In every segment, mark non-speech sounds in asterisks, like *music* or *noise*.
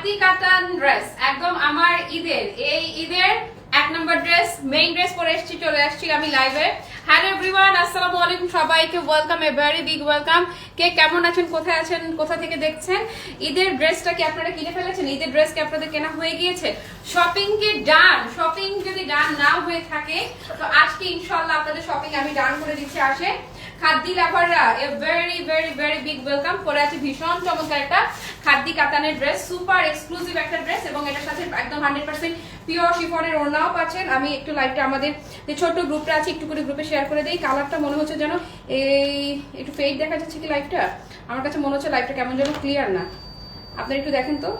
খাদি কাতান ড্রেস একদম আমার ঈদের। এই ঈদের এক নম্বর ড্রেস মেইন ড্রেস পরে এসেছি, চলে আসছি আমি লাইভে হ্যালো এভরিওয়ান আসসালামু আলাইকুম সবাইকে। Welcome a very big welcome কে কেমন আছেন, কোথায় আছেন, কোথা থেকে দেখছেন? ঈদের ড্রেসটা কি আপনারা কিনে ফেলেছেন? ঈদের ড্রেস কি আপনাদের কেনা হয়ে গিয়েছে? শপিং কি ডান শপিং যদি ডান না হয়ে থাকে, তো আজকে ইনশাআল্লাহ আপনাদের শপিং আমি ডান করে দিচ্ছি, আসে। খাদ্দি লাভাররা a very very very big welcome পরে আছে ভীষণ চমৎকার একটা খাদ্দি কাতানের ড্রেস সুপার এক্সক্লুসিভ একটা ড্রেস এবং এটার সাথে একদম হান্ড্রেড পার্সেন্ট পিওর শিফনের ওড়নাও পাচ্ছেন। আমি একটু লাইভটা আমাদের যে ছোট্ট গ্রুপটা আছে, একটু করে গ্রুপে শেয়ার করে দিই। কালারটা মনে হচ্ছে যেন এই, একটু ফেক দেখা যাচ্ছে কি লাইভটা আমার কাছে মনে হচ্ছে লাইভটা কেমন যেন ক্লিয়ার না। আপনারা একটু দেখেন তো।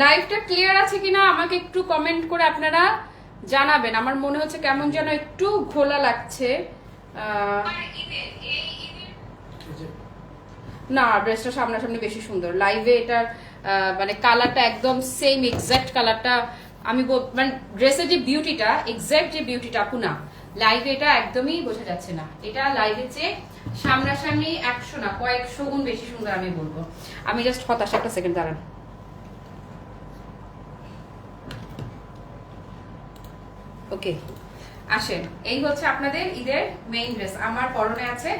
লাইভটা ক্লিয়ার আছে কিনা আমাকে একটু কমেন্ট করে আপনারা জানাবেন। আমার মনে হচ্ছে কেমন যেন একটু ঘোলা লাগছে। না ড্রেসটা সামনাসামনি বেশি সুন্দর। লাইভে এটার মানে কালারটা একদম সেম এক্স্যাক্ট কালারটা আমি মানে ড্রেসের যে বিউটিটা এক্স্যাক্ট যে বিউটিটা আপু না লাইভে এটা একদমই বোঝা যাচ্ছে না। এটা লাইভে চেয়ে সামনাসামনি একশো না কয়েকশো গুণ বেশি সুন্দর আমি বলব। আমি জাস্ট হতাশ একটা সেকেন্ড দাঁড়ান। ওকে আসেন, এই হচ্ছে আপনাদের ঈদের মেইন ড্রেস আমার পরনে আছে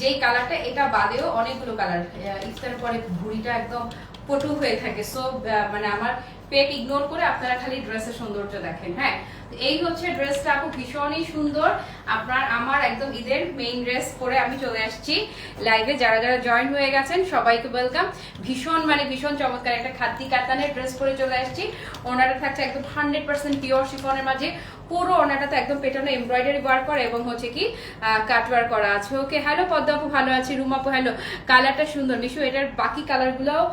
যেই কালারটা এটা বাদেও অনেকগুলো কালার ইফতার পরে ভুড়িটা একদম পটু হয়ে থাকে। সো মানে আমার পেট ইগনোর করে আপনারা খালি ড্রেসের সৌন্দর্য দেখেন হ্যাঁ? এই হচ্ছে ড্রেসটা আপু, ভীষণই সুন্দর। আপনার, আমার একদম ঈদের মেইন ড্রেস পরে আমি চলে আসছি লাইভে যারা যারা জয়েন হয়ে গেছেন, সবাইকে ওয়েলকাম ভীষণ মানে ভীষণ চমৎকার একটা খাদ্যি কাতানের ড্রেস পরে চলে আসছি। ওনারা থাকছে একদম হান্ড্রেড পার্সেন্ট পিওর শিফনের মাঝে। পুরো ওনাটাতে একদম পেটানো এমব্রয়ডারি ওয়ার্ক করা এবং হচ্ছে কি কাট ওয়ার্ক করা আছে। ওকে হ্যালো পদ্মাপু ভালো আছি রুমাপু হ্যালো কালারটা সুন্দর। মিশু, এটার বাকি কালারগুলোও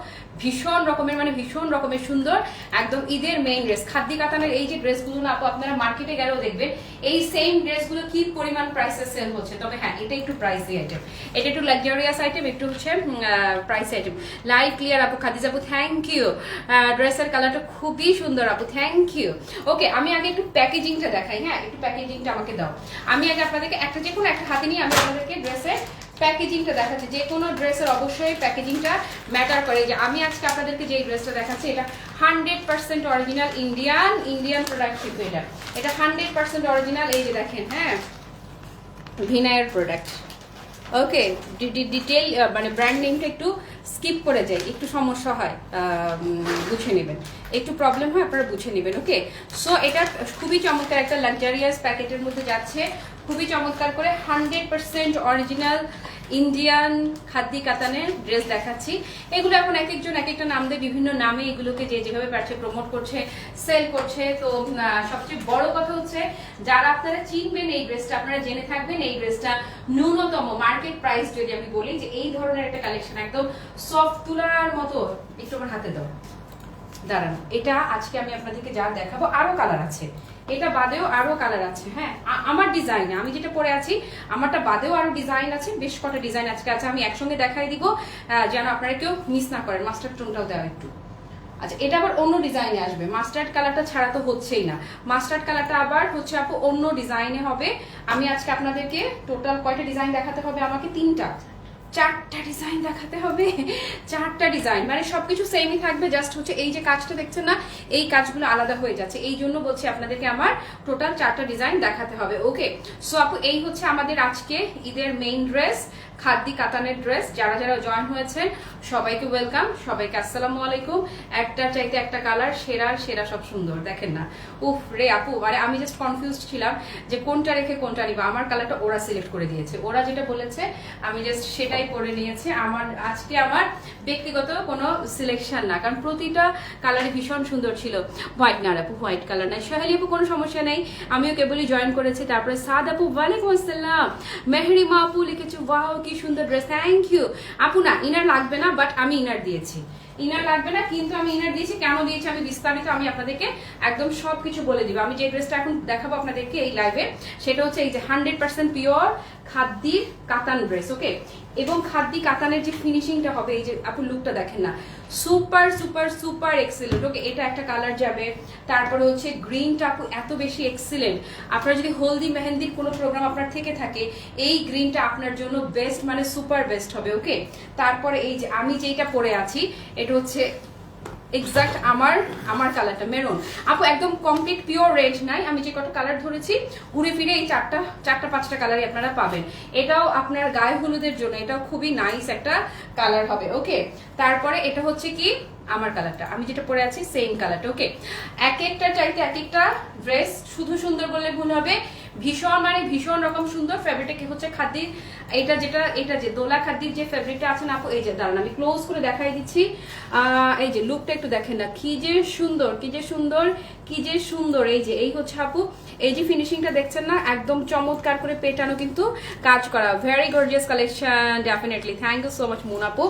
ভীষণ রকমের মানে ভীষণ রকমের সুন্দর, একদম ঈদের মেইন ড্রেস খাদ্যি কাতানের এই যে ড্রেসগুলো না, আপু, আপনারা মার্কেটে গেলেও দেখবেন, এই সেম ড্রেসগুলো কি পরিমাণ প্রাইসে সেল হচ্ছে? তবে হ্যাঁ এটা একটু প্রাইসি আইটেম এটা একটু লাক্সারিয়াস আইটেম একটু হচ্ছে প্রাইস আইটেম লাইভ ক্লিয়ার আপু, খাদিজ আপু থ্যাংক ইউ ড্রেসের কালারটা খুবই সুন্দর, আপু থ্যাংক ইউ ওকে আমি আগে একটু প্যাকেজিংটা দেখাই হ্যাঁ? একটু প্যাকেজিংটা আমাকে দাও। আমি আগে আপনাদেরকে একটা যে কোনো একটা হাতে নিয়ে আমি আপনাদেরকে ড্রেসের প্যাকেজিংটা দেখাচ্ছি, যে কোনো ড্রেসের অবশ্যই প্যাকেজিংটা ম্যাটার করে। যে আমি আজকে আপনাদেরকে যে ড্রেসটা দেখাচ্ছি, এটা hundred percent original Indian Indian product কিন্তু এটা। এটা হান্ড্রেড পার্সেন্ট অরিজিনাল এই যে দেখেন হ্যাঁ? ভিনায়ের প্রোডাক্ট ওকে ডিটেল মানে ব্র্যান্ড নেমটা একটু স্কিপ করে যাই, একটু সমস্যা হয় বুঝে নেবেন। একটু প্রবলেম হয়, আপনারা বুঝে নেবেন ওকে সো এটা খুবই চমৎকার একটা লাক্সারিয়াস প্যাকেটের মধ্যে যাচ্ছে। খুবই চমৎকার করে হান্ড্রেড পার্সেন্ট অরিজিনাল ইন্ডিয়ান খাদ্যি কাতানের ড্রেস দেখাচ্ছি। এগুলো এখন এক একজন এক একটা নাম দিয়ে বিভিন্ন নামে এগুলোকে যে যেভাবে পারছে প্রমোট করছে সেল করছে। তো সবচেয়ে বড় কথা হচ্ছে, যারা আপনারা চিনবেন এই ড্রেসটা, আপনারা জেনে থাকবেন এই ড্রেসটা ন্যূনতম মার্কেট প্রাইস যদি আমি বলি, যে এই ধরনের একটা কালেকশন একদম সফট তুলার মতো একটু আমার হাতে দাও। দাঁড়ান, এটা আজকে আমি আপনাদেরকে যা দেখাবো, আরও কালার আছে। এটা বাদেও আরও কালার আছে হ্যাঁ? আমার ডিজাইনে আমি যেটা পরে আছি, আমারটা বাদেও আরও ডিজাইন আছে, বেশ কটা ডিজাইন আজকে আছে, আমি একসঙ্গে দেখাই দিব যেন আপনারা কেউ মিস না করেন। মাস্টার টোনটাও দেওয়া একটু। আচ্ছা এটা আবার অন্য ডিজাইনে আসবে। মাস্টার্ড কালারটা ছাড়া তো হচ্ছেই না। মাস্টার্ড কালারটা আবার হচ্ছে, আপু, অন্য ডিজাইনে হবে। আমি আজকে আপনাদেরকে টোটাল কয়টা ডিজাইন দেখাতে হবে? আমাকে তিনটা। চারটা ডিজাইন দেখাতে হবে। চারটা ডিজাইন মানে সবকিছু সেমই থাকবে জাস্ট হচ্ছে এই যে কাজটা দেখছেন না, এই কাজগুলো আলাদা হয়ে যাচ্ছে। এই জন্য বলছি আপনাদেরকে আমার টোটাল চারটা ডিজাইন দেখাতে হবে। ওকে সো আপু, এই হচ্ছে আমাদের আজকে ঈদের মেইন ড্রেস খাদ্দি কাতানের ড্রেস। যারা যারা জয়েন হয়েছেন, সবাইকে ওয়েলকাম সবাইকে আসসালামু আলাইকুম। একটা চাইতে একটা কালার সেরা সেরা সব সুন্দর, দেখেন না। উফ রে আপু মানে আমি জাস্ট কনফিউজড ছিলাম যে কোনটা রেখে কোনটা নিবা। আমার কালারটা ওরা সিলেক্ট করে দিয়েছে। ওরা যেটা বলেছে, আমি জাস্ট সেটাই পরে নিয়েছি। আমার, আজকে আমার ব্যক্তিগত কোনো সিলেকশন না, কারণ প্রতিটা কালারে ভীষণ সুন্দর ছিল। হোয়াইট না আপু হোয়াইট কালার নাই। সোহেলি আপু, কোনো সমস্যা নেই। আমিও কেবলই জয়েন করেছি। তারপরে সাদ আপু, ওয়ালাইকুম আসসালাম। মেহরিমা আপু লিখেছে ওয়াও কি সুন্দর ড্রেস থ্যাংক ইউ আপু না ইনার লাগবে না বাট আমি ইনার দিয়েছি। ইনার লাগবে না, কিন্তু আমি ইনার দিয়েছি। কেন দিয়েছি আমি বিস্তারিত আমি আপনাদেরকে একদম সব কিছু বলে দিব। আমি যে ড্রেসটা এখন দেখাবো আপনাদেরকে এই লাইভে সেটা হচ্ছে এই যে হান্ড্রেড পার্সেন্ট পিওর খাদ্যির কাতান ড্রেস ওকে এবং খাদ্যি কাতানের যে ফিনিশিংটা হবে, এই যে আপনি লুকটা দেখেন না super super super excellent okay, এটা একটা কালার যাবে। তারপরে হচ্ছে গ্রিনটা আপু এত বেশি এক্সিলেন্ট আপনার যদি হলদি মেহেন্দির কোনো প্রোগ্রাম আপনার থেকে থাকে, এই গ্রিনটা আপনার জন্য বেস্ট মানে সুপার বেস্ট হবে, ওকে? তারপরে এই যে আমি যেটা পরে আছি, এটা হচ্ছে এক্সাক্ট আমার আমার কালারটা মেরুন আপু, একদম কমপ্লিট পিওর রেড নাই। আমি যে কটা কালার ধরেছি, ঘুরে ফিরে এই চারটা চারটা, পাঁচটা কালারই আপনারা পাবেন। এটাও আপনার গায়ে হলুদের জন্য, এটাও খুবই নাইস একটা কালার হবে ওকে তারপরে এটা হচ্ছে কি? আমার কালারটা আমি যেটা পরে আছি সেম কালারটা ওকে এক একটা চাইতে এক একটা ড্রেস শুধু সুন্দর বললে ভুল হবে। ভীষণ মানে ভীষণ রকম সুন্দর ফেব্রিকটা কি হচ্ছে খাদির এটা যেটা, এটা যে দোলা খাদির যে ফেব্রিকটা আছে না এই যে দাঁড়ান, আমি ক্লোজ করে দেখাই দিচ্ছি। এই যে লুকটা একটু দেখেন না, কি যে সুন্দর, কি যে সুন্দর কি যে সুন্দর, এই যে, এই হচ্ছে আপু, এই যে ফিনিশিংটা দেখছেন না, একদম চমৎকার করে পেটানো কিন্তু কাজ করা। Very gorgeous collection definitely thank you so much Moon আপু।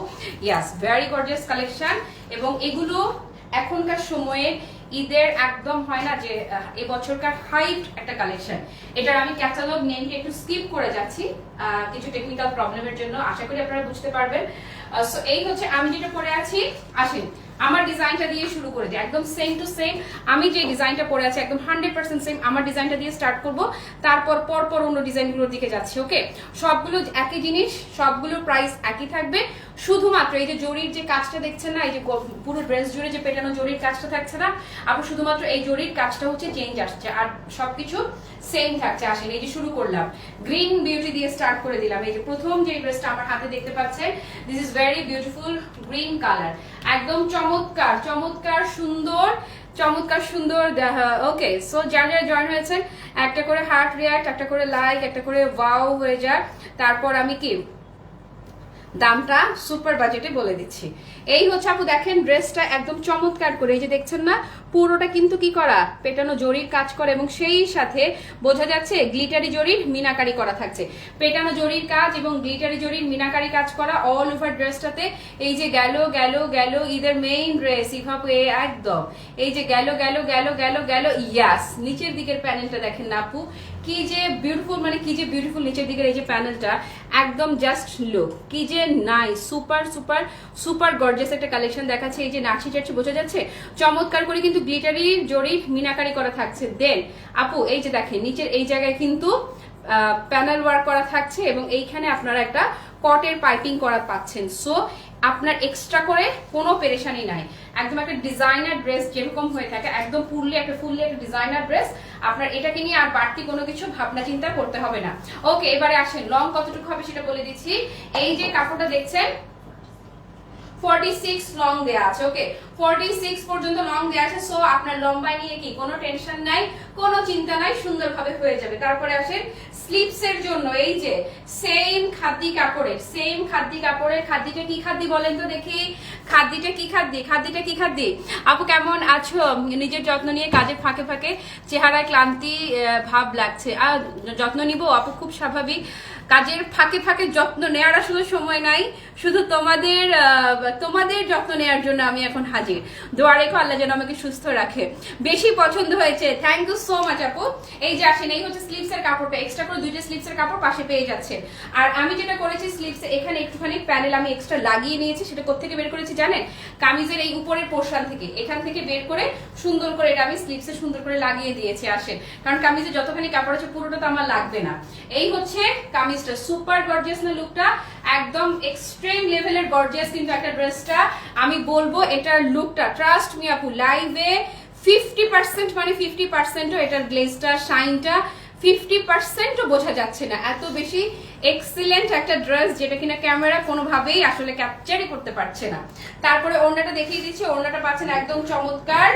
ইয়াস ভেরি গর্জিয়াস কালেকশন এবং এগুলো এখনকার সময়ে ঈদের একদম হয় না যে এবছরকার হাইট একটা কালেকশন এটার আমি ক্যাটালগ নেমকে একটু স্কিপ করে যাচ্ছি কিছু টেকনিক্যাল প্রবলেমের জন্য। আশা করি আপনারা বুঝতে পারবেন। সো এই হচ্ছে, আমি যেটা পরে আছি, আসেন। আমার ডিজাইনটা দিয়ে শুরু করে দিই। একদম সেম টু সেম আমি যে ডিজাইনটা পরে আছি, একদম হান্ড্রেড পার্সেন্ট সেম আমার ডিজাইনটা দিয়ে স্টার্ট করব। তারপর পর পর অন্য ডিজাইনগুলোর দিকে যাচ্ছি ওকে সবগুলো একই জিনিস, সবগুলোর প্রাইস একই থাকবে। শুধুমাত্র এই যে জরির যে কাজটা দেখছেন না, এই যে পুরো ড্রেস জুড়ে যে পেটানো জরির কাজটা থাকছে না, আবার শুধুমাত্র এই জরির কাজটা হচ্ছে চেঞ্জ আসছে, আর সবকিছু সেম থাকছে। আসেন, এই যে শুরু করলাম। গ্রিন বিউটি দিয়ে স্টার্ট করে দিলাম। এই যে প্রথম যে ড্রেসটা আমার হাতে দেখতে পাচ্ছেন this is very beautiful green colour একদম চমৎকার চমৎকার সুন্দর চমৎকার সুন্দর ওকে সো যারা যারা জয়েন হয়েছেন একটা করে হার্ট রিয়াক্ট একটা করে লাইক একটা করে ওয়াও হয়ে যায় তারপর আমি কি? দামটা সুপার বাজেটে বলে দিচ্ছি। এই হচ্ছে আপু, দেখেন ড্রেসটা একদম চমৎকার করে, এই যে দেখছেন না, পুরোটা কিন্তু কি করা? পেটানো জরির কাজ করে এবং সেই সাথে বোঝা যাচ্ছে গ্লিটারি জরির মিনাকারি করা থাকছে। পেটানো জরির কাজ এবং গ্লিটারি জরির মিনাকারি কাজ করা অল ওভার ড্রেসটাতে এই যে গেল গেল গেল ঈদের মেইন ড্রেস ইভাপু এ একদম। এই যে গেল গেল গেল গেল গেল ইয়াস নিচের দিকের প্যানেলটা দেখেন না আপু, কি যে বিউটিফুল মানে কি যে বিউটিফুল নিচের দিকের এই যে প্যানেলটা একদম জাস্ট লুক কি যে নাই সুপার সুপার সুপার গর্জিয়াস একটা কালেকশন দেখাচ্ছে, এই যে নাচি টাচি বোঝা যাচ্ছে? চমৎকার করে কিন্তু গ্লিটারি জরি মিনাকারি করা থাকছে। দেন আপু, এই যে দেখেন, নিচের এই জায়গায় কিন্তু প্যানেল ওয়ার্ক করা থাকছে এবং এইখানে আপনারা একটা কটের পাইপিং করা পাচ্ছেন। সো আপনার এক্সট্রা করে কোনো পেরেশানি নাই। একদম একটা ডিজাইনার ড্রেস যেরকম হয়ে থাকে, একদম ফুললি একটা ফুললি একটা ডিজাইনার ড্রেস আপনার এটাকে নিয়ে আর বাড়তি কোনো কিছু ভাবনা চিন্তা করতে হবে না। ওকে এবারে আসেন লং কতটুকু হবে সেটা বলে দিচ্ছি। এই যে কাপড়টা দেখছেন 46 লং দেয়া আছে ওকে 46 পর্যন্ত লং দেয়া আছে সো আপনার লম্বা নিয়ে কি কোনো টেনশন নাই, কোনো চিন্তা নাই, সুন্দরভাবে হয়ে যাবে। তারপরে আসেন স্লিপস এর জন্য, এই যে সেম খাদ্দি কাপড়ের সেম খাদ্দি কাপড়ের খাদ্দিটা কি খাদ্দি বলেন তো দেখি? খাদ্দিটা কি খাদ্দি খাদ্দিটা কি খাদ্দি আপু কেমন আছো? নিজের যত্ন নিয়ে কাজের ফাঁকে ফাঁকে চেহারায় ক্লান্তি ভাব লাগছে। আর যত্ন নিব? আপু খুব স্বাভাবিক। কাজের ফাঁকে ফাঁকে যত্ন নেওয়ার আসলে সময় নাই, শুধু তোমাদের তোমাদের যত্ন নেওয়ার জন্য আমি এখন হাজির। দোয়া রেখো, আল্লাহ যেন আমাকে সুস্থ রাখে। বেশি পছন্দ হয়েছে থ্যাংক ইউ সো মাচ আপু। এই যে আসেন, এই হচ্ছে স্লিপস এর কাপড়টা এক্সট্রা করে দুইটা স্লিপস এর কাপড় পাশে পেয়ে যাচ্ছে আর আমি যেটা করেছি স্লিপস এখানে একটুখানি প্যানেল আমি এক্সট্রা লাগিয়ে নিয়েছি, সেটা কোথেকে বের করেছি জানেন? কামিজের এই উপরের পোর্শন থেকে। এখান থেকে বের করে সুন্দর করে এটা আমি স্লিপসে সুন্দর করে লাগিয়ে দিয়েছি, আসেন। কারণ কামিজে যতখানি কাপড় আছে, পুরোটা তো আমার লাগবে না। এই হচ্ছে কামিজটা সুপার গর্জিয়াস না লুকটা একদম এক্সট্রিম লেভেলের গর্জিয়াস কিন্তু একটা ড্রেসটা। আমি বলব এটার লুকটা ট্রাস্ট মি আপু লাইভে ফিফটি পার্সেন্ট মানে ফিফটি পার্সেন্টও এটার গ্লেজটা শাইনটা ফিফটি পার্সেন্টও বোঝা যাচ্ছে না। এত বেশি এক্সিলেন্ট একটা ড্রেস যেটা কিনা ক্যামেরা কোনোভাবেই আসলে ক্যাপচারই করতে পারছে না। তারপরে ওড়নাটা দেখিয়ে দিচ্ছি, ওড়নাটা পাচ্ছেন একদম চমৎকার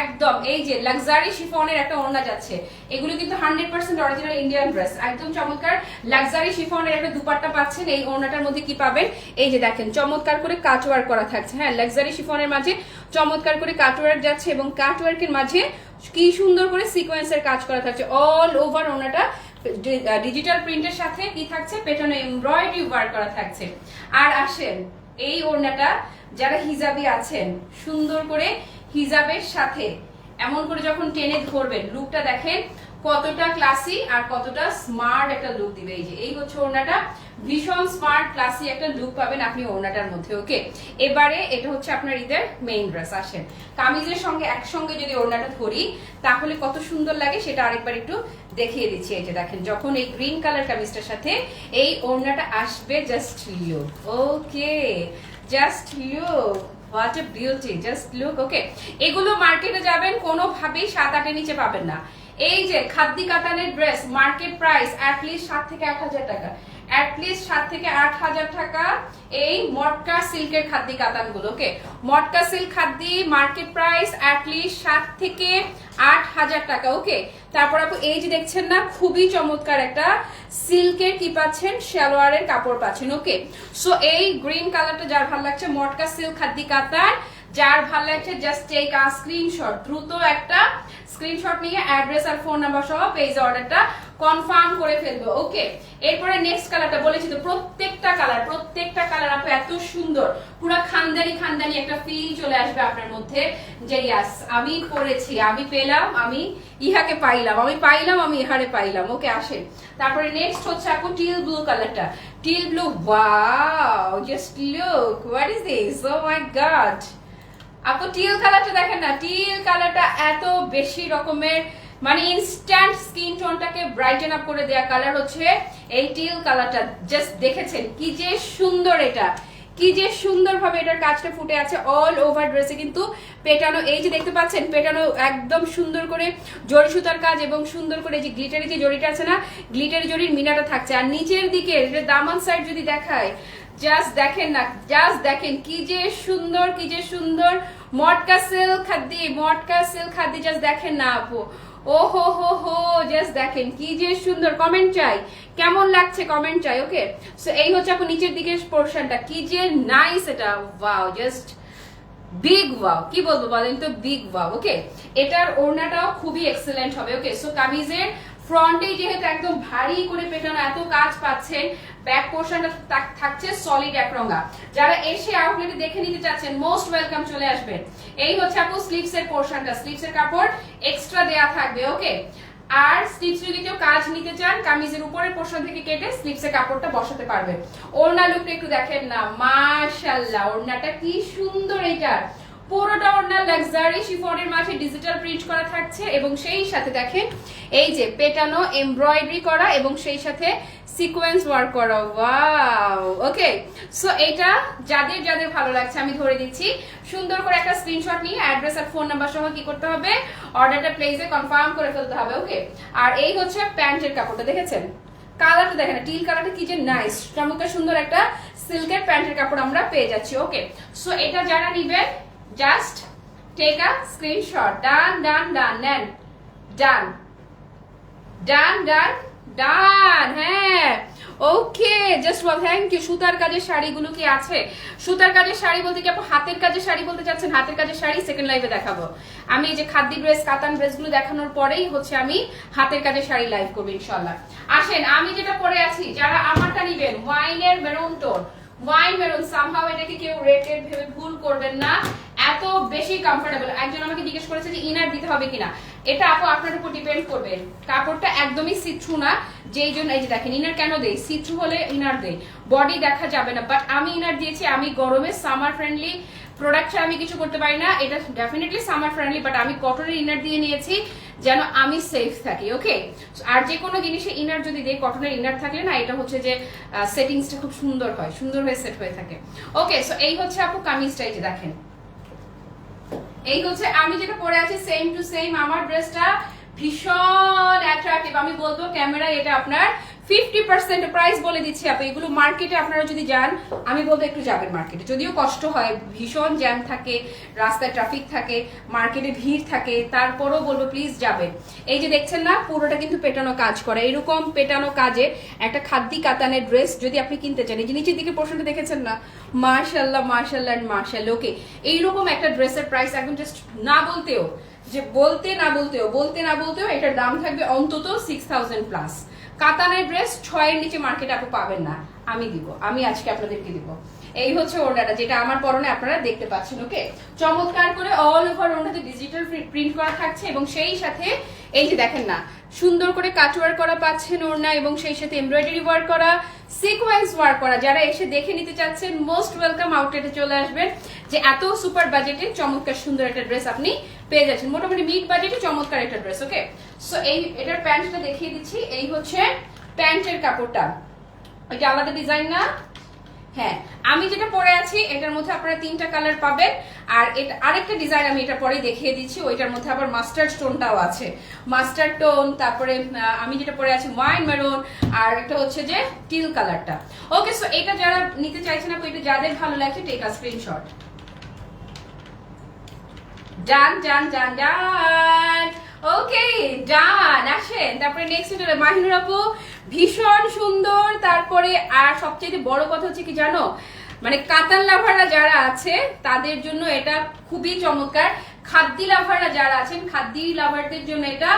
একদম, এই যে লাক্সারি শিফনের একটা ওড়না যাচ্ছে। এগুলো কিন্তু hundred percent original Indian dress একদম চমৎকার লাক্সারি শিফনের একটা দুপাট্টা পাচ্ছেন, এই ওড়নাটার মধ্যে কি পাবেন? এই যে দেখেন, চমৎকার করে কাটওয়ার্ক করা থাকছে। হ্যাঁ লাক্সারি শিফনের মাঝে চমৎকার করে কাটওয়ার্ক যাচ্ছে এবং কাটওয়ার্কের মাঝে কি সুন্দর করে সিকোয়েন্সের কাজ করা থাকছে। অল ওভার ওড়নাটা ডিজিটাল প্রিন্টের সাথে কি থাকছে? পেটনে এমব্রয়ডারি ওয়ার্ক করা থাকছে। আর আসেন, এই ওড়নাটা, যারা হিজাবি আছেন, সুন্দর করে হিজাবের সাথে। এমন করে যখন টেনে ধরবেন লুকটা দেখেন কতটা ক্লাসি আর কতটা স্মার্ট একটা লুক দিবে। এই যে, এই হচ্ছে ওড়নাটা। ভীষণ স্মার্ট ক্লাসি একটা লুক পাবেন আপনি ওড়নাটার মধ্যে ওকে এবারে এটা হচ্ছে আপনার ঈদের মেইন ড্রেস আসেন। কামিজের সঙ্গে একসঙ্গে যদি ওড়নাটা ধরি, তাহলে কত সুন্দর লাগে সেটা আরেকবার একটু দেখিয়ে দিচ্ছি। এই যে দেখেন, যখন এই গ্রিন কালার কামিজটার সাথে এই ওড়নাটা আসবে just look okay just look what a beauty just look okay এগুলো মার্কেটে যাবেন, কোনোভাবেই সাত আটের নিচে পাবেন না। এই যে খাদ্দি কাতানের dress market price at least সাত থেকে আট হাজার টাকা। অ্যাটলিস্ট সাত থেকে আট হাজার টাকা এই মটকা সিল্কের খাদ্দি কাতানগুলো ওকে মটকা সিল্ক খাদ্দি মার্কেট প্রাইস অ্যাটলিস্ট সাত থেকে আট হাজার টাকা ওকে তারপর আপু, এই যে দেখছেন না, খুবই চমৎকার একটা সিল্কের কি পাচ্ছেন? সালোয়ারের কাপড় পাচ্ছেন ওকে সো এই গ্রিন কালারটা যার ভালো লাগছে, মটকা সিল্ক খাদ্দি কাতার যার ভালো লাগছে জাস্ট টেক আ স্ক্রিনশট দ্রুত একটা স্ক্রিনশট নিয়ে অ্যাড্রেস আর ফোন নাম্বার সহ পেজ অর্ডারটা কনফার্ম করে ফেলবে ওকে এরপরে নেক্সট কালারটা বলেছি তো, প্রত্যেকটা কালার প্রত্যেকটা কালার আপু এত সুন্দর। পুরো খানদানি খানদানি একটা ফিল চলে আসবে আপনার মধ্যে যে ইয়াস আমি করেছি, আমি পেলাম, আমি ইহাকে পাইলাম, আমি পাইলাম, আমি ইহারে পাইলাম ওকে আসেন। তারপরে নেক্সট হচ্ছে আপু টিল ব্লু কালারটা teal blue wow just look what is this oh my god আপু টিল কালারটা দেখেন না। টিল কালারটা এত বেশি রকমের মানে ইনস্ট্যান্ট স্কিন টোনটাকে ব্রাইটেন আপ করে দেয়া কালার হচ্ছে এই টিল কালারটা জাস্ট দেখেছেন কি যে সুন্দর এটা। কি যে সুন্দর ভাবে এটার কাজটা ফুটে আছে অল ওভার ড্রেসে কিন্তু পেটানো, এই যে দেখতে পাচ্ছেন, পেটানো একদম সুন্দর করে জরি সুতার কাজ এবং সুন্দর করে যে গ্লিটারি যে জরিটা আছে না গ্লিটারি জরির মিনাটা থাকছে। আর নিচের দিকে দামান সাইড যদি দেখায় জাস্ট দেখেন না জাস্ট দেখেন কি যে সুন্দর, কি যে সুন্দর। মটকা সিল্ক খাদ্দি মটকা সিল্ক খাদ্দি জাস্ট দেখেন না আপু। ও হো হো হো জাস্ট দেখেন কি যে সুন্দর। কমেন্ট চাই। কেমন লাগছে কমেন্ট চাই ওকে সো এই হচ্ছে আপু নিচের দিকের পোর্শনটা কি যে নাইস এটা। ওয়াও জাস্ট বিগ ওয়াও কি বলব বলেন তো? বিগ ওয়াও ওকে এটার ওড়নাটাও খুবই এক্সেলেন্ট হবে ওকে সো কামিজের ফ্রন্টে যেহেতু একদম ভারী করে পেটানো এত কাজ পাচ্ছেন ব্যাক পোর্শনটা থাকছে সলিড একরঙা। যারা এসে আউটলেটে দেখে নিতে চাচ্ছেন মোস্ট ওয়েলকাম চলে আসবেন। এই হচ্ছে আপু স্লিভস এর পোর্শনটা স্লিভস এর কাপড় এক্সট্রা দেয়া থাকবে ওকে আর স্লিপস যদি কেউ কাজ নিতে চান, কামিজের উপরের পোর্শন থেকে কেটে স্লিভস এর কাপড়টা বসাতে পারবে। ওড়না লুকটা একটু দেখেন না, মাশাআল্লাহ, ওড়নাটা কি সুন্দর এটা পুরোটা ওড়না লাক্সারি শিফনের মাঝে ডিজিটাল প্রিন্ট করা থাকছে এবং সেই সাথে দেখেন, এই যে পেটানো এমব্রয়ডারি করা এবং সেই সাথে সিকোয়েন্স ওয়ার্ক করা। ওয়াও ওকে সো এটা যাদের যাদের ভালো লাগছে, আমি ধরে দিচ্ছি। সুন্দর করে একটা স্ক্রিনশট নিয়ে অ্যাড্রেস আর ফোন নাম্বার সহ কি করতে হবে? অর্ডারটা প্লেসে কনফার্ম করে ফেলতে হবে ওকে আর এই হচ্ছে প্যান্টের কাপড়টা, দেখেছেন? কালারটা দেখেন টিল কালারটা কি যে নাইস চমৎকার সুন্দর একটা সিল্কের প্যান্টের কাপড় আমরা পেয়ে যাচ্ছি ওকে সো এটা যারা নিবেন just take a screenshot done done done নেন ডান ডান ডান ডান হ্যাঁ। Okay just well thank you সুতার কাজের শাড়িগুলো কি আছে? সুতার কাজের শাড়ি বলতে কি আপু? হাতের কাজের শাড়ি বলতে চাচ্ছেন? হাতের কাজের শাড়ি সেকেন্ড লাইভে দেখাবো। আমি এই যে খাদ্য ড্রেস কাতান ড্রেসগুলো দেখানোর পরেই হচ্ছে আমি হাতের কাজের শাড়ি লাইভ করব ইনশাল্লাহ আসেন, আমি যেটা পরে আছি, যারা আমারটা নিবেন ওয়াইনের maroon tone wine maroon somehow এটাকে কেউ রেটেড ভেবে ভুল করবেন না। এত বেশি কমফোর্টেবল একজন আমাকে জিজ্ঞেস করেছে যে, ইনার দিতে হবে কিনা? এটা আপু আপনার উপর ডিপেন্ড করবে। কাপড়টা একদমই সিথ্রু না। যেই জন্য, এই যে দেখেন, ইনার কেন দেই? সিথ্রু হলে ইনার দেই। বডি দেখা যাবে না। বাট আমি ইনার দিয়েছি, আমি গরমে সামার ফ্রেন্ডলি প্রোডাক্ট আমি কিছু করতে পারি না। এটা ডেফিনেটলি সামার ফ্রেন্ডলি বাট আমি কটনের ইনার দিয়ে নিয়েছি, যেন আমি সেফ থাকি ওকে আর যে কোনো জিনিসে ইনার যদি দেই কটনের ইনার থাকলে না, এটা হচ্ছে যে সেটিংসটা খুব সুন্দর হয়, সুন্দর হয়ে সেট হয়ে থাকে। ওকে সো এই হচ্ছে আপু কামিজটা, এই যে দেখেন। এই হচ্ছে আমি যেটা পরে আছি সেম টু সেম আমার ড্রেসটা ভীষণ অ্যাট্রাক্টিভ আমি বলব ক্যামেরা এটা আপনার ফিফটি পার্সেন্ট প্রাইস বলে দিচ্ছি আপনি। এগুলো মার্কেটে আপনারা যদি যান, আমি বলব একটু যাবেন মার্কেটে যদিও কষ্ট হয়, ভীষণ জ্যাম থাকে, রাস্তায় ট্রাফিক থাকে মার্কেটে ভিড় থাকে, তারপরও বলব প্লিজ যাবেন। এই যে দেখছেন না, পুরোটা কিন্তু পেটানো কাজ করে। এরকম পেটানো কাজে একটা খাদ্যি কাতানের ড্রেস যদি আপনি কিনতে চান, এই যে নিচের দিকে পোর্শনটা দেখেছেন না? মার্শাল্লাহ মার্শাল্লাহ অ্যান্ড মার্শাল ওকে এইরকম একটা ড্রেসের প্রাইস একদম জাস্ট না বলতেও, যে বলতে না বলতেও, বলতে না বলতেও এটার দাম থাকবে অন্তত সিক্স থাউজেন্ড প্লাস কাতানের ড্রেস ছয়ের নিচে মার্কেটে আপনি পাবেন না। আমি দিব, আমি আজকে আপনাদেরকে দিব। এই হচ্ছে ওড়নাটা যেটা আমার পরনে আপনারা দেখতে পাচ্ছেন ওকে চমৎকার করে অল ওভার ওড়নাতে ডিজিটাল প্রিন্ট করা থাকছে এবং সেই সাথে, এই যে দেখেন না, সুন্দর করে কাটওয়ার করা পাচ্ছেন ওড়না এবং সেই সাথে এমব্রয়ডারি ওয়ার্ক করা সিকোয়েন্স ওয়ার্ক করা। যারা এসে দেখে নিতে চাচ্ছেন মোস্ট ওয়েলকাম আউটলেটে চলে আসবেন। যে এত সুপার বাজেটে চমৎকার সুন্দর একটা ড্রেস আপনি পেয়ে যাচ্ছেন। মোটামুটি মিড বাজেটে চমৎকার একটা ড্রেস ওকে সো এই, এটার প্যান্টটা দেখিয়ে দিচ্ছি। এই হচ্ছে প্যান্টের কাপড়টা। এটা আলাদা ডিজাইন না। হ্যাঁ আমি যেটা পরে আছি, এটার মধ্যে আপনারা তিনটা কালার পাবেন। আর এটা, আরেকটা ডিজাইন আমি এটা পরে দেখিয়ে দিচ্ছি। ওইটার মধ্যে আবার মাস্টার্ড স্টোনটাও আছে। মাস্টার্ড টোন তারপরে আমি যেটা পরে আছি ওয়াইন মেরুন আর একটা হচ্ছে যে টিল কালারটা ওকে সো এটা যারা নিতে চাইছেন আপু এটা যাদের ভালো লাগছে take a screenshot done done done ডান ওকে ডান আসেন তারপরে নেক্সট হলো মাহিনুর আপু। ভীষণ সুন্দর। তারপরে আর সবচেয়ে বড় কথা হচ্ছে কি জানো? মানে কাতান লাভাররা যারা আছে, তাদের জন্য এটা খুবই চমৎকার। খাদ্যি লাভাররা যারা আছেন, খাদ্যি লাভারদের জন্য এটা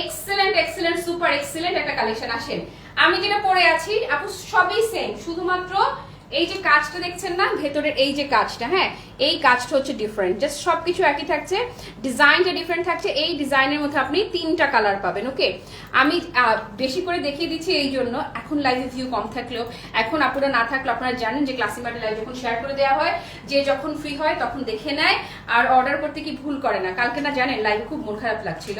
এক্সেলেন্ট এক্সেলেন্ট সুপার এক্সেলেন্ট একটা কালেকশন আসেন। আমি যেটা পরে আছি, আপু, সবই সেম শুধুমাত্র এই যে কাজটা দেখছেন না, ভেতরের এই যে কাজটা হ্যাঁ? এই কাজটা হচ্ছে ডিফারেন্ট জাস্ট সবকিছু একই থাকছে, ডিজাইনটা ডিফারেন্ট থাকছে, এই ডিজাইনের মধ্যে আপনি তিনটা কালার পাবেন ওকে আমি বেশি করে দেখিয়ে দিচ্ছি এই জন্য। এখন লাইভে ভিউ কম থাকলেও, এখন আপনারা না থাকলে আপনারা জানেন যে ক্লাসিমার্টে লাইভ যখন শেয়ার করে দেওয়া হয়, যে যখন ফ্রি হয় তখন দেখে নেয়, আর অর্ডার করতে কি ভুল করে না। কালকে না জানেন লাইভে খুব মন খারাপ লাগছিল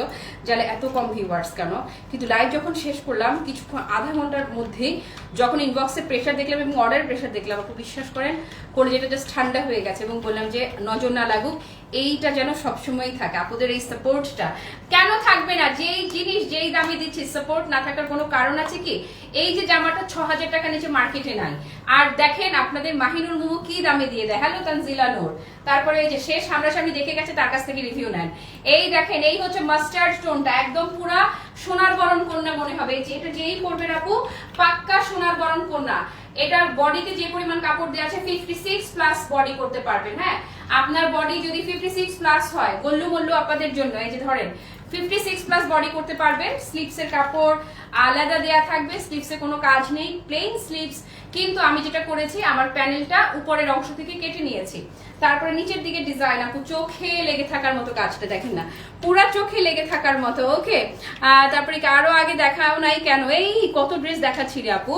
যারা এত কম ভিউয়ার্স কেন? কিন্তু লাইভ যখন শেষ করলাম, কিছুক্ষণ, আধা ঘণ্টার মধ্যেই যখন ইনবক্সে প্রেশার দেখলাম এবং অর্ডার প্রেশার দেখলাম আপনি বিশ্বাস করেন করে যেটা জাস্ট ঠান্ডা হয়ে গেছে এবং বললাম যে নজর না লাগুক, এইটা যেন সবসময়ই থাকে। আপুদের এই সাপোর্টটা। কেন থাকবে না? যেই জিনিস, যেই দামে দিচ্ছি, সাপোর্ট না থাকার কোনো কারণ আছে কি? এই যে জামাটা ছ হাজার টাকা নিচে মার্কেটে নাই। আর দেখেন আপনাদের মাহিনুর মুমু কি দামে দিয়ে দেয়। হ্যালো তানজিলা নূর। তারপরে এই যে শেষ সামনাসামনি দেখে গেছে, তার কাছ থেকে রিভিউ নেন। এই দেখেন, এই হচ্ছে মাস্টার্ড স্টোনটা একদম পুরা সোনার বরণ কন্যা মনে হবে। যে এটা যেই করবেন আপু, পাক্কা সোনার বরণ কন্যা। এটার বডিতে যে পরিমাণ কাপড় দেওয়া আছে ফিফটি সিক্স প্লাস বডি করতে পারবেন হ্যাঁ? আপনার বডি যদি ফিফটি সিক্স প্লাস হয়, গল্লু মল্লু আপনাদের জন্য, এই যে ধরেন ফিফটি সিক্স প্লাস বডি করতে পারবেন স্লিপসের কাপড়, আলাদা দেয়া থাকবে স্লিপসে কোনো কাজ নেই প্লেন স্লিপস কিন্তু আমি যেটা করেছি, আমার প্যানেলটা উপরের অংশ থেকে কেটে নিয়েছি। তারপরে নিচের দিকে ডিজাইন আপু, চোখে লেগে থাকার মতো কাজটা দেখেন না। পুরা চোখে লেগে থাকার মতো ওকে তারপরে আরও আগে দেখাও নাই কেন? এই কত ড্রেস দেখাচ্ছি রে আপু।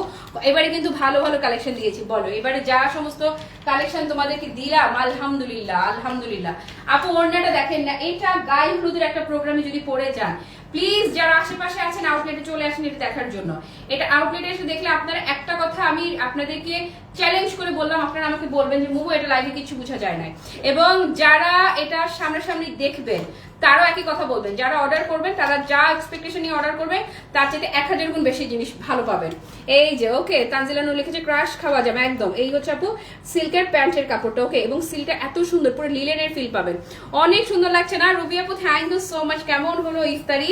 এবারে কিন্তু ভালো ভালো কালেকশন দিয়েছি, বলো। এবারে যা সমস্ত কালেকশন তোমাদেরকে দিলাম, আলহামদুলিল্লাহ আলহামদুলিল্লাহ। আপু, ওড়নাটা দেখেন না, এটা গায়ে হলুদের একটা প্রোগ্রামে যদি পড়ে যান প্লিজ যারা আশেপাশে আছেন আউটলেটে চলে আসেন, এটা দেখার জন্য। এটা আউটলেটে এসে দেখলে আপনারা একটা কথা আমি আপনাদেরকে চ্যালেঞ্জ করে বললাম, আপনারা আমাকে বলবেন যে মুভু এটা লাইভে কিছু বোঝা যায় না এবং যারা এটা সামনাসামনি দেখবেন তারাও একই কথা বলবেন। যারা অর্ডার করবেন, তারা যা এক্সপেকটেশন নিয়ে অর্ডার করবেন, তার চাইতে এক হাজার গুণ বেশি জিনিস ভালো পাবেন। এই যে ওকে তানজিলানু লিখেছে ক্রাশ খাওয়া যাবে, একদম। এই হচ্ছে আপু সিল্কের প্যান্টের কাপড়টা ওকে এবং সিলটা এত সুন্দর, পুরো লিলেনের ফিল পাবেন। অনেক সুন্দর লাগছে না? রুবি আপু থ্যাংক ইউ সো মাচ কেমন হলো ইফতারি?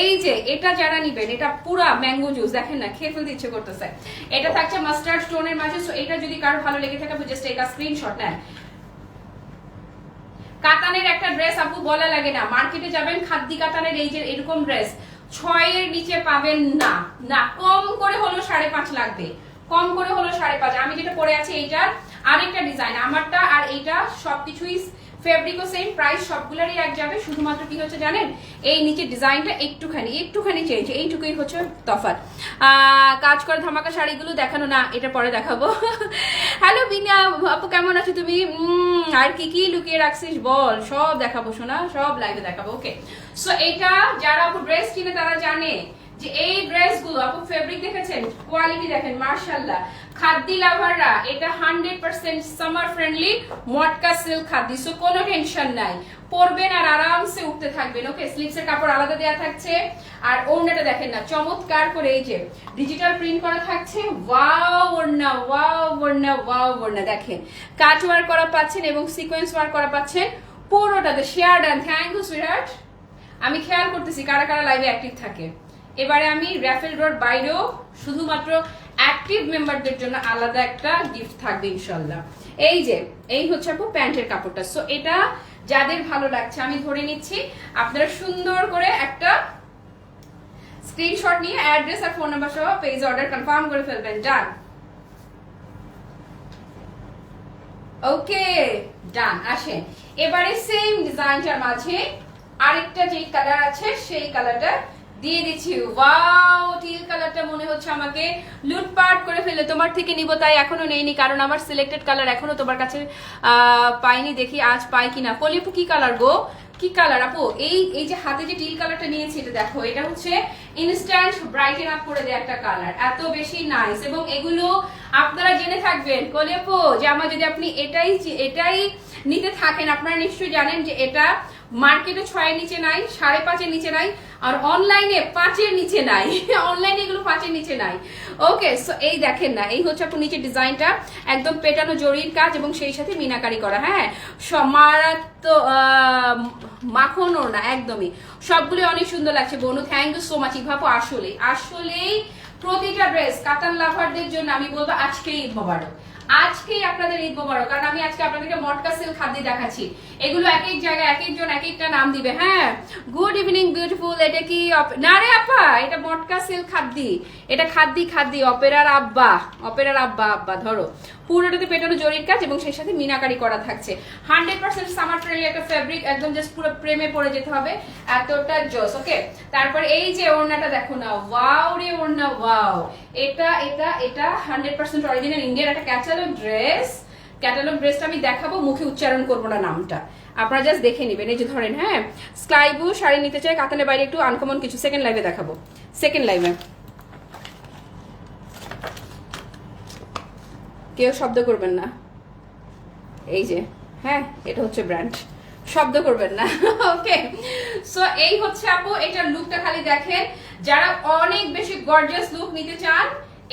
এই যে, এটা যারা নিবেন, এটা পুরা ম্যাঙ্গো জুস দেখেন না, খেয়ে ফেলতে ইচ্ছে করতেছে। এটা থাকছে মাস্টার্ড স্টোনের মাঝে সো এটা যদি কারও ভালো লেগে থাকে জাস্ট এটা স্ক্রিনশট নেন। কাতানের একটা ড্রেস আপু বলা লাগে না। মার্কেটে যাবেন খাদ্দি কাতানের এই যে এরকম ড্রেস ছয়ের নিচে পাবেন না। না, কম করে হলো সাড়ে পাঁচ লাগবে। কম করে হলো সাড়ে পাঁচ। আমি যেটা পরে আছি, এইটার আরেকটা ডিজাইন আমারটা আর এইটা সবকিছুই ফেব্রিকও সেম প্রাইস সবগুলোরই এক যাবে। শুধুমাত্র কি হচ্ছে জানেন? এই নিচে ডিজাইনটা একটুখানি একটুখানি চেঞ্জ এইটুকুই হচ্ছে আহ, কাজ করে ধামাকা শাড়িগুলো দেখানো না এটা পরে দেখাবো। *laughs* হ্যালো বিনা আপু কেমন আছো তুমি? আর কি কি লুকিয়ে রাখছিস বল? সব দেখাবো শোনা সব লাইভে দেখাবো ওকে সো এটা যারা আপু ড্রেস কিনে তারা জানে যে এই ড্রেসগুলো, আপু ফেব্রিক দেখেছেন? কোয়ালিটি দেখেন মার্শাল্লাহ খাদ্দি লাভাররা, এটা হান্ড্রেড পার্সেন্ট সামার ফ্রেন্ডলি মটকা সিল্ক খাদ্দি সো কোনো টেনশন নাই। পরবেন আর আরামসে উঠতে থাকবেন। ওকে স্লিপসের কাপড় আলাদা দেওয়া থাকছে। আর ওড়নাটা দেখেন না, চমৎকার করে এই যে ডিজিটাল প্রিন্ট করা থাকছে। ওয়াও ওড়না ওয়াও ওড়না ওয়াও ওড়না। দেখেন কাট ওয়ার করা পাচ্ছেন এবং সিকোয়েন্স ওয়ার করা পাচ্ছেন। পুরোটাতে share done thank you sweetheart আমি খেয়াল করতেছি কারা কারা লাইভে অ্যাক্টিভ থাকে। এবারে আমি র্যাফেল ডোর বাইরেও শুধুমাত্র অ্যাক্টিভ মেম্বারদের জন্য আলাদা একটা গিফট থাকবে ইনশাল্লাহ এই যে, এই হচ্ছে আপু প্যান্টের কাপড়টা। সো এটা যাদের ভালো লাগছে, আমি ধরে নিচ্ছি, আপনারা সুন্দর করে একটা স্ক্রিনশট নিয়ে অ্যাড্রেস আর ফোন নাম্বার সহ পেজ অর্ডার কনফার্ম করে ফেলবেন। ডান ওকে ডান আসেন। এবারে সেম ডিজাইনটার মাঝে আরেকটা যেই কালার আছে, সেই কালারটা দিয়ে দিচ্ছি। ওয়াও টিল কালারটা মনে হচ্ছে আমাকে লুটপাট করে ফেলে তোমার থেকে নিব, তাই এখনও নেইনি, কারণ আমার সিলেক্টেড কালার এখনও তোমার কাছে পাইনি দেখি আজ পাই কিনা। কলিপু, কি কালার গো? কি কালার আপু, এই এই যে হাতে যে টিল কালারটা নিয়েছি এটা দেখো, এটা হচ্ছে ইনস্ট্যান্ট ব্রাইটেন আপ করে দেয় একটা কালার এত বেশি নাইস এবং এগুলো আপনারা জেনে থাকবেন, কলিপু, যে আমার যদি আপনি এটাই এটাই নিতে থাকেন, আপনারা নিশ্চয়ই জানেন যে এটা মার্কেটে ছয়ের নিচে নাই, সাড়ে পাঁচের নিচে নাই, আর অনলাইনে পাঁচের নিচে নাই। *laughs* অনলাইনে এগুলো পাঁচের নিচে নাই। ওকে সো এই দেখেন না, এই হচ্ছে আপনার নিচের ডিজাইনটা একদম পেটানো জরির কাজ এবং সেই সাথে মিনাকারি করা হ্যাঁ? মারাত্মক মাখন ওর না, একদমই। সবগুলো অনেক সুন্দর লাগছে, বনু থ্যাংক ইউ সো মাচ ইভাপু আসলে আসলেই প্রতিটা ড্রেস কাতান লাভারদের জন্য আমি বলব আজকেই ঈদ আজকেই আপনাদের ঈদ মোবারক, কারণ আমি আজকে আপনাদেরকে মটকা সিল খাদ্য দেখাচ্ছি। এগুলো এক এক জায়গায় এক একজন এক একটা নাম দিবে হ্যাঁ? গুড ইভিনিং বিউটিফুল এটা কি না রে আপা, এটা মটকা সিল খাদ্যি। এটা খাদ্যি খাদ্যি, অপেরার আব্বা অপেরার আব্বা আব্বা, ধরো। পুরোটাতে পেটানো জরির কাজ এবং সেই সাথে মিনাকারি করা থাকছে। হান্ড্রেড পার্সেন্ট সামার ফ্রেন্ডলি একটা ফেব্রিক একদম জাস্ট পুরো প্রেমে পড়ে যেতে হবে, এতটা জোস ওকে তারপর এই যে ওড়নাটা দেখো না ওয়াও রে ওড়না ওয়াও এটা এটা এটা হান্ড্রেড পার্সেন্ট অরিজিনাল ইন্ডিয়ার একটা ক্যাটালগ ড্রেস ক্যাটালগ ড্রেসটা আমি দেখাবো, মুখে উচ্চারণ করব না নামটা। আপনারা জাস্ট দেখে নেবেন, এই যে ধরেন হ্যাঁ? স্কাই ব্লু শাড়ি নিতে চাই কাতানের বাইরে একটু আনকমন কিছু সেকেন্ড লাইভে দেখাবো। সেকেন্ড লাইভে কেউ শব্দ করবেন না। এই যে হ্যাঁ এটা হচ্ছে ব্র্যান্ড শব্দ করবেন না। *laughs* ওকে সো এই হচ্ছে আপু এটার লুকটা খালি দেখেন। যারা অনেক বেশি গর্জিয়াস লুক নিতে চান,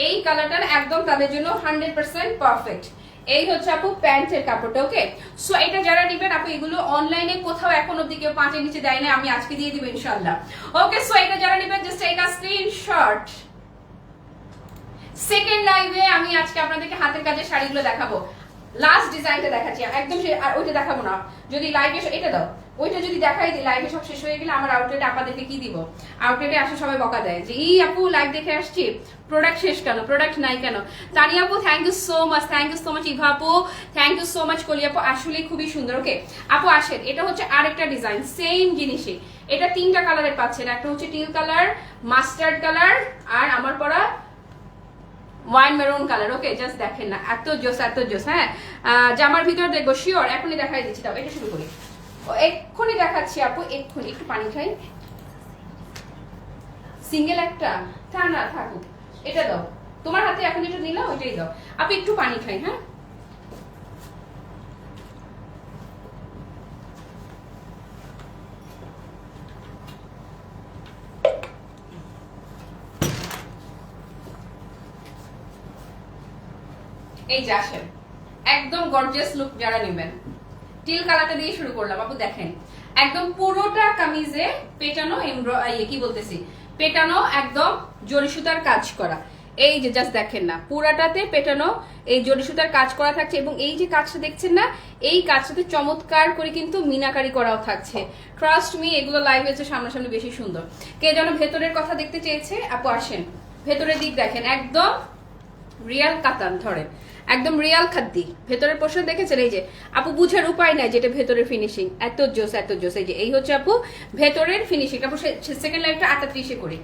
এই কালারটার একদম তাদের জন্য হান্ড্রেড পার্সেন্ট পারফেক্ট এই হচ্ছে আপু প্যান্টের কাপড়টা ওকে সো এটা যারা নিবেন আপু, এগুলো অনলাইনে কোথাও এখন অব্দি কেউ পাঁচের নিচে দেয় না আমি আজকে দিয়ে দিব ইনশাল্লাহ ওকে সো এটা যারা নিবেন জাস্ট এটা স্ক্রিনশট সেকেন্ড লাইভে আমি আজকে আপনাদেরকে হাতের কাজের শাড়িগুলো দেখাবো। লাস্ট ডিজাইনটা দেখাচ্ছি, একদম আর ওইটা দেখাবো না। যদি লাইভে এটা দাও। ওইটা যদি দেখাই দিই লাইভে সব শেষ হয়ে গেলে আমার আউটলেটে আপনাদেরকে কি দিব? আউটলেটে আসে সবাই বকা দেয়, যে, এই আপু লাইভ দেখে আসছি। প্রোডাক্ট শেষ কেন? প্রোডাক্ট নাই কেন? তানি আপু thank you so much thank you so much Eva আপু থ্যাংক ইউ সো মাচ কলি আপু আসলে খুবই সুন্দর ওকে আপু, আসেন, এটা হচ্ছে আরেকটা ডিজাইন সেম জিনিসই। এটা তিনটা কালারের পাচ্ছেন, একটা হচ্ছে টিল কালার মাস্টার্ড কালার আর আমার পরা wine maroon colour okay just দেখেন না, এত জোস এত জোস হ্যাঁ? জামার ভিতর দেখব শিওর এখনই দেখাই দিচ্ছি, তাও, এটা শুরু করি। এক্ষুনি দেখাচ্ছি আপু, এক্ষুনি, একটু পানি খাই। সিঙ্গেল একটা, তা না, থাকুক। এটা দাও। তোমার হাতে এখন যেটা নিলাম ওইটাই দাও। আপু একটু পানি খাই হ্যাঁ? এই যে আসেন। একদম গর্জিয়াস লুক যারা নেবেন। টিল কালারটা দিয়ে শুরু করলাম, আপু দেখেন। একদম পুরোটা কামিজে পেটানো ইয়ে কি বলতেছি? পেটানো একদম জরি সুতার কাজ করা। এই যে জাস্ট দেখেন না, পুরাটাতে পেটানো এই জরি সুতার কাজ করা থাকছে এবং এই যে কাজটা দেখছেন না, এই কাজটাতে চমৎকার করে কিন্তু মিনাকারি করাও থাকছে। ট্রাস্ট মি এগুলো লাইভ হয়েছে সামনাসামনি বেশি সুন্দর। কে যেন ভেতরের কথা দেখতে চেয়েছে, আপু আসেন। ভেতরের দিক দেখেন, একদম রিয়াল কাতান, ধরেন। একদম রিয়াল খাদ্দি। ভেতরের পোর্শন দেখেছেন? এই যে, আপু বুঝার উপায় নাই যেটা ভেতরের ফিনিশিং এত জোস এত জোস। এই যে, এই হচ্ছে আপু ভেতরের ফিনিশিং আপু সেকেন্ড লাইফটা আটাত্রিশে করি।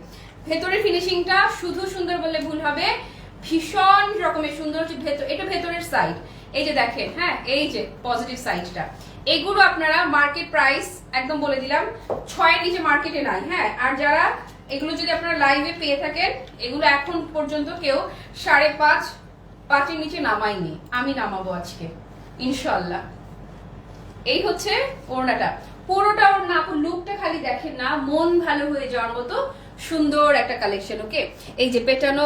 ভেতরের ফিনিশিংটা শুধু সুন্দর বললে ভুল হবে। ভীষণ রকমের সুন্দর ভেতর এটা ভেতরের সাইড এই যে দেখেন হ্যাঁ এই যে পজিটিভ সাইডটা এগুলো আপনারা মার্কেট প্রাইস একদম বলে দিলাম, ছয়ের নিচে মার্কেটে নাই হ্যাঁ। আর যারা এগুলো যদি আপনারা লাইভে পেয়ে থাকেন, এগুলো এখন পর্যন্ত কেউ সাড়ে পাঁচ, পাঁচের নিচে নামাইনি আমি নামাবো আজকে ইনশাল্লাহ এই হচ্ছে ওড়নাটা। পুরোটা ওর না লুকটা খালি দেখেন না, মন ভালো হয়ে যাওয়ার মতো সুন্দর একটা কালেকশন ওকে এই যে পেটানো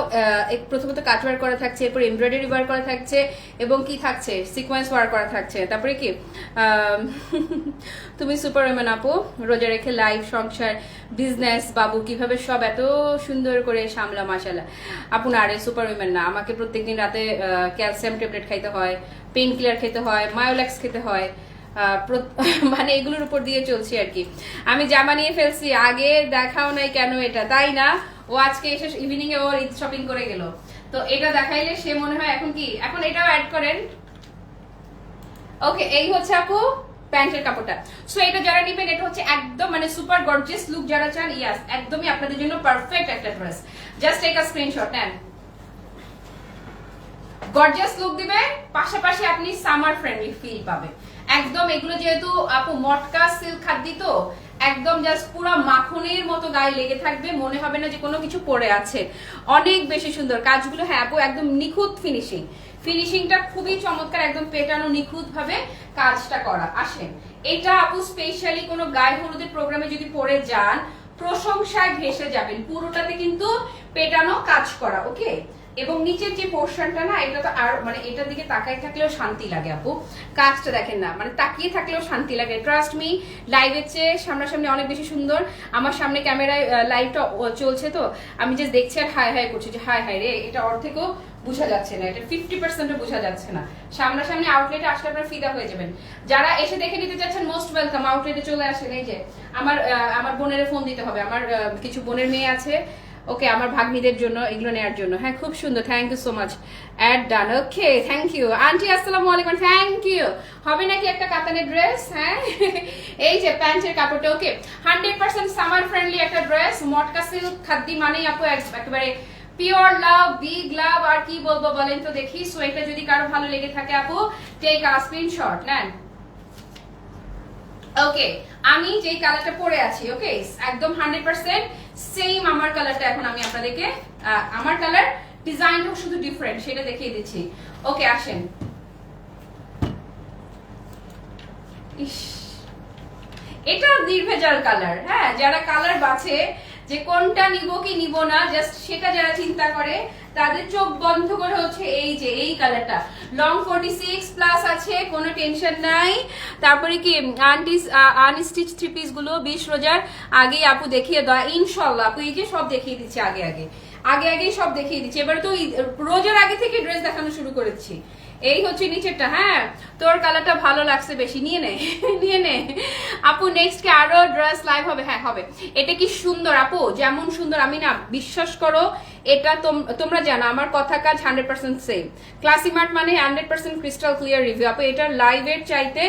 প্রথমত কাট ওয়ার করা থাকছে, এরপর এমব্রয়ডারি ওয়ার করা থাকছে, এবং কি থাকছে? সিকোয়েন্স ওয়ার করা থাকছে। তারপরে কি? *laughs* তুমি সুপার ওমেন আপু, রোজা রেখে লাইফ সংসার বিজনেস বাবু, কীভাবে সব এত সুন্দর করে সামলা মাসালা আপু না, আরে সুপার উইমেন না, আমাকে প্রত্যেকদিন রাতে ক্যালসিয়াম ট্যাবলেট খাইতে হয় পেইন কিলার খেতে হয় মায়োল্যাক্স খেতে হয় *laughs* মানে এগুলোর উপর দিয়ে চলছি আর কি। আমি জামা নিয়ে ফেলছি, আগে দেখাও নাই কেন এটা? তাই না? ও আজকে এসে ইভিনিং এ ওর শপিং করে গেল। তো এটা দেখাইলে সে মনে হয় এখন কি? এখন এটাও অ্যাড করেন। ওকে এই হচ্ছে আপু প্যান্টের কাপড়টা। সো এটা যারা নেবেন, এটা হচ্ছে একদম মানে সুপার গর্জিয়াস লুক যারা চান ইয়াস একদমই আপনাদের জন্য পারফেক্ট একটা dress just take a screenshot নেন। গর্জিয়াস লুক দিবে পাশাপাশি আপনি সামার ফ্রেন্ডলি ফিল পাবে একদম এগুলো যেহেতু আপু মটকা সিল্ক খাদ্য তো, একদম জাস্ট পুরো মাখনের মতো গায়ে লেগে থাকবে, মনে হবে না যে কোনো কিছু পরে আছে। অনেক বেশি সুন্দর কাজগুলো হ্যাঁ আপু, একদম নিখুঁত ফিনিশিং ফিনিশিংটা খুবই চমৎকার, একদম পেটানো নিখুঁত ভাবে কাজটা করা। আসেন, এটা আপু স্পেশালি কোনো গায়ে হলুদের প্রোগ্রামে যদি পরে যান, প্রশংসায় ভেসে যাবেন। পুরোটাতে কিন্তু পেটানো কাজ করা ওকে এবং নিচের যে পোর্শনটা না এটা তো আর মানে এটার দিকে তাকাই থাকলেও শান্তি লাগে আপু। কাজটা দেখেন না মানে তাকিয়ে থাকলেও শান্তি লাগে। ট্রাস্ট মি লাইভের চেয়ে সামনাসামনি অনেক বেশি সুন্দর। আমার সামনে ক্যামেরায় লাইভটা চলছে তো। আমি যে দেখছি আর হাই হাই করছি যে হাই হাই রে, এটা অর্ধেকও বোঝা যাচ্ছে না। এটা ফিফটি পার্সেন্টও বোঝা যাচ্ছে না। সামনাসামনি আউটলেটে আসলে আপনারা ফিদা হয়ে যাবেন। যারা এসে দেখে নিতে চাচ্ছেন মোস্ট ওয়েলকাম আউটলেটে চলে আসেন, এই যে, আমার আমার বোনের ফোন দিতে হবে। আমার কিছু বোনের মেয়ে আছে। ওকে আমার ভাগ্নিদের জন্য, এগুলো নেওয়ার জন্য। হ্যাঁ খুব সুন্দর thank you so much add done okay thank you aunty আসসালামু আলাইকুম থ্যাংক ইউ হবে নাকি একটা কাতানের ড্রেস হ্যাঁ? *laughs* এই যে প্যান্টের কাপড়টা okay hundred percent summer friendly একটা ড্রেস মটকা সিল্ক খাদ্দি মানেই আপু এক- একেবারে পিওর লাভ বিগ লাভ আর কি বলব বলেন তো দেখি সো এটা যদি কারও ভালো লেগে থাকে আপু টেক আ স্ক্রিনশট নেন। ওকে আমি যেই কালারটা পরে আছি ওকে একদম হান্ড্রেড পার্সেন্ট সেম আমার কালারটা এখন আমি আপনাদেরকে আমার কালার ডিজাইনটা শুধু ডিফারেন্ট সেটা দেখিয়ে দিচ্ছি। ওকে আসেন। ইস, এটা নির্ভেজাল কালার হ্যাঁ? যারা কালার বাছে যে কোনটা নিব কি নিব না জাস্ট সেটা যারা চিন্তা করে, তাদের চোখ বন্ধ করে হচ্ছে এই যে, এই কালারটা লং ফোর্টি সিক্স প্লাস আছে, কোনো টেনশন নাই। তারপরে কি আনটিস আনস্টিচ থ্রি পিসগুলো, বিশ রোজার আগে আপু দেখিয়ে দেওয়া ইনশাল্লাহ আপু, এই যে সব দেখিয়ে দিচ্ছি আগে আগে। আগে আগেই সব দেখিয়ে দিচ্ছি। এবারে তো রোজার আগে থেকে ড্রেস দেখানো শুরু করেছি। এই হচ্ছে নিচেরটা হ্যাঁ? তোর কালারটা ভালো লাগছে বেশি, নিয়ে নে *laughs* নিয়ে নে। আপু নেক্সট কি আরও ড্রেস লাইভ হবে হ্যাঁ হবে। এটা কি সুন্দর, আপু? যেমন সুন্দর, আমি না বিশ্বাস করো, এটা তোম- তোমরা জানো, আমার কথা কাজ হান্ড্রেড পার্সেন্ট সেম ক্লাসিমার্ট মানে hundred percent crystal clear review আপু, এটা লাইভের চাইতে,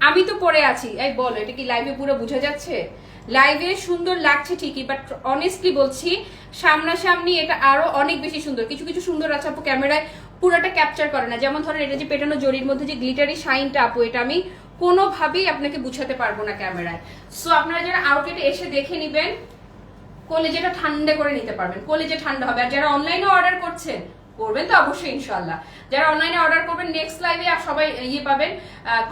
আমি তো পড়ে আছি। এই বলো, এটা কি লাইভে পুরো বোঝা যাচ্ছে? লাইভে সুন্দর লাগছে ঠিকই বাট অনেস্টলি বলছি, সামনাসামনি এটা আরও অনেক বেশি সুন্দর। কিছু কিছু সুন্দর আছে, আপু, ক্যামেরায় পুরোটা ক্যাপচার করে না। যেমন ধরেন, এটা যে পেটানো জরির মধ্যে যে গ্লিটারি শাইনটা আপু, এটা আমি কোনোভাবেই আপনাকে বুঝাতে পারব না ক্যামেরায় সো আপনারা যারা আউটলেটে এসে দেখে নিবেন কলেজেটা ঠান্ডা করে নিতে পারবেন। কলেজে ঠান্ডা হবে। আর যারা অনলাইনে অর্ডার করছেন করবেন, তো অবশ্যই ইনশাল্লাহ যারা অনলাইনে অর্ডার করবেন নেক্সট লাইভে আর সবাই ইয়ে পাবেন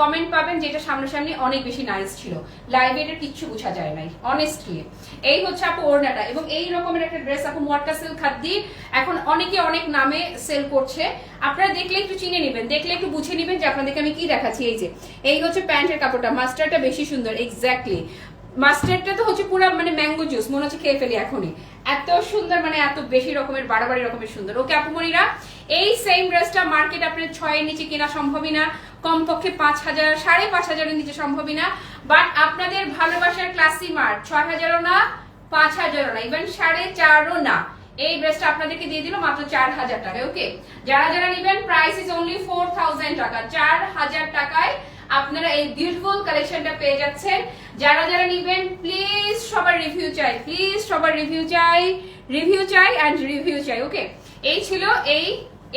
কমেন্ট পাবেন, যেটা সামনাসামনি অনেক বেশি নাইস ছিল। লাইভে এটা কিচ্ছু বোঝা যায় নাই অনেস্টলি এই হচ্ছে আপু ওড়নাটা, এবং এই রকমের একটা ড্রেস আপু মোয়াটকা সেল খাদ্দি এখন অনেকে অনেক নামে সেল করছে। আপনারা দেখলে একটু চিনে নেবেন, দেখলে একটু বুঝে নেবেন যে আপনাদেরকে আমি কি দেখাচ্ছি। এই যে, এই হচ্ছে প্যান্টের কাপড়টা মাস্টারটা বেশি সুন্দর এক্স্যাক্টলি মাস্টার্ডটা তো হচ্ছে পুরো মানে ম্যাঙ্গো জুস, মনে হচ্ছে খেয়ে ফেলি এখনই। এত সুন্দর মানে এত বেশি রকমের, বাড়াবাড়ি রকমের সুন্দর। ওকে আপুমনিরা এই সেম ড্রেসটা মার্কেট আপনার ছয়ের নিচে কেনা সম্ভবই না, কমপক্ষে পাঁচ হাজার, সাড়ে পাঁচ হাজারের নিচে সম্ভবই না। বাট আপনাদের ভালোবাসার ক্লাসি মার্ট ছয় হাজারও না, পাঁচ হাজারও না ইভেন সাড়ে চারও না। এই ড্রেসটা আপনাদেরকে দিয়ে দিল মাত্র চার হাজার টাকায়, ওকে? যারা যারা নেবেন price is only four thousand টাকা, চার হাজার টাকায় আপনারা এই বিউটিফুল কালেকশনটা পেয়ে যাচ্ছেন। যারা যারা নিবেন প্লিজ সবার রিভিউ চাই প্লিজ সবার রিভিউ চাই রিভিউ চাই অ্যান্ড রিভিউ চাই ওকে এই ছিল এই,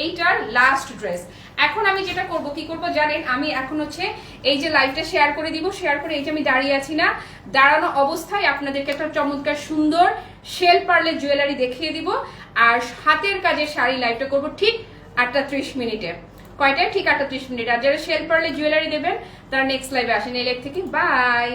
এইটার লাস্ট ড্রেস এখন আমি যেটা করব, কি করব জানেন? আমি এখন হচ্ছে এই যে লাইভটা শেয়ার করে দিব শেয়ার করে এই যে আমি দাঁড়িয়ে আছি না, দাঁড়ানো অবস্থায় আপনাদেরকে একটা চমৎকার সুন্দর শেল পার্লের জুয়েলারি দেখিয়ে দিব। আর হাতের কাজের শাড়ি লাইভটা করব ঠিক আটটা ত্রিশ মিনিটে। কয়টায়? ঠিক আটত্রিশ মিনিট। আর যারা সেল পারলে জুয়েলারি দেবেন তারা নেক্সট লাইভে আসেন লাইভ থেকে। বাই